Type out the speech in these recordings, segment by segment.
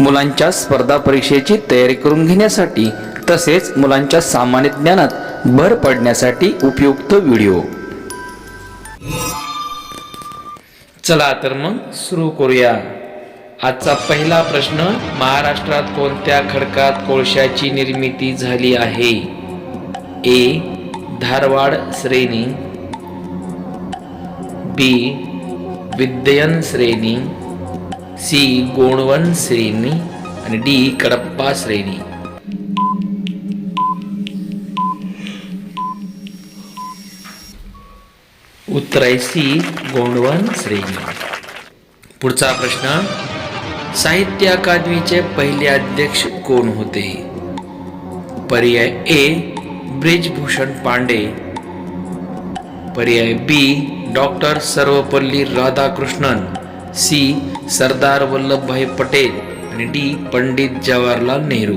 मुलांच्या स्पर्धा परीक्षेची तयारी करून घेण्यासाठी तसेच मुलांच्या सामान्य ज्ञानात भर पडण्यासाठी उपयुक्त व्हिडिओ. चला तर मग सुरू करूया. आजचा पहिला प्रश्न महाराष्ट्रात कोणत्या खडकात कोळशाची निर्मिती झाली आहे? ए धारवाड श्रेणी. बी विद्ययन श्रेणी. सी गोंडवन श्रेणी आणि डी कडप्पा श्रेणी. उत्तर आहे सी गोंडवन श्रेणी. पुढचा प्रश्न साहित्य अकादमीचे पहिले अध्यक्ष कोण होते? पर्याय ए ब्रिजभूषण पांडे. पर्याय B doctor Sarvepalli Radhakrishnan. C. Sardar Vallabhbhai Patel आणि डी. पंडित जवाहरलाल नेहरू.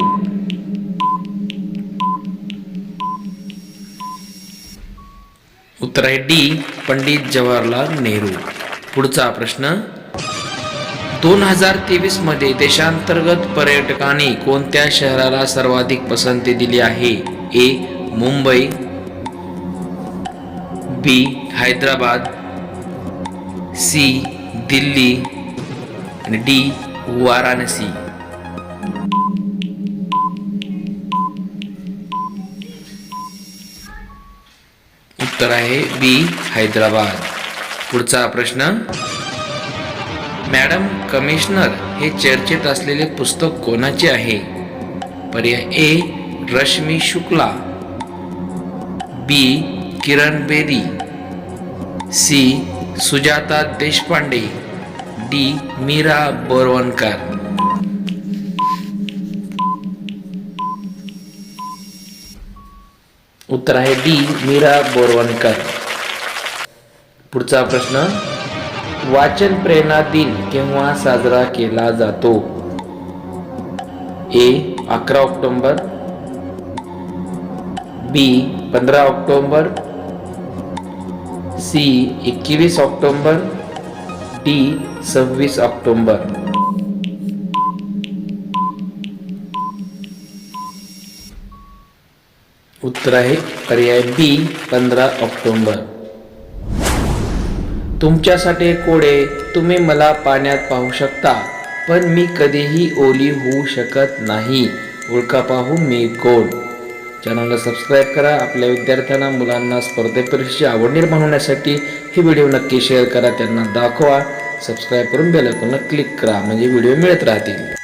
उत्तर आहे डी. पंडित जवाहरलाल नेहरू. पुढचा प्रश्न. दोन हजार तेवीसमध्ये देशांतर्गत पर्यटकांनी कोणत्या शहराला सर्वाधिक पसंती दिली आहे? A. Mumbai. B. Hyderabad. C. Delhi आणि डी वाराणसी. उत्तर आहे बी हैदराबाद. पुढचा प्रश्न. मॅडम कमिशनर हे चर्चेत असलेले पुस्तक कोणाचे आहे? पर्याय A Rashmi Shukla. B Kiran Bedi. C Sujata Deshpande D. Meera Borwankar. उत्तर आहे डी. मीरा बोरवणकर. पुढचा प्रश्न वाचन प्रेरणा दिन केव्हा साजरा केला जातो? ए. अकरा ऑक्टोंबर बी. पंधरा ऑक्टोंबर सी एकवीस ऑक्टोंबर. डी सव्वीस ऑक्टोंबर. उत्तर आहे पर्याय बी पंधरा ऑक्टोंबर. तुमच्यासाठी कोडे तुम्ही मला पाण्यात पाहू शकता पण मी कधीही ओली होऊ शकत नाही. ओळखा पाहू मी कोण चॅनलला सबस्क्राईब करा. आपल्या विद्यार्थ्यांना मुलांना स्पर्धेपरीक्षेची आवड निर्माण होण्यासाठी ही व्हिडिओ नक्की शेअर करा. त्यांना दाखवा. सबस्क्राईब करून बेल आयकॉनला क्लिक करा. म्हणजे व्हिडिओ मिळत राहतील.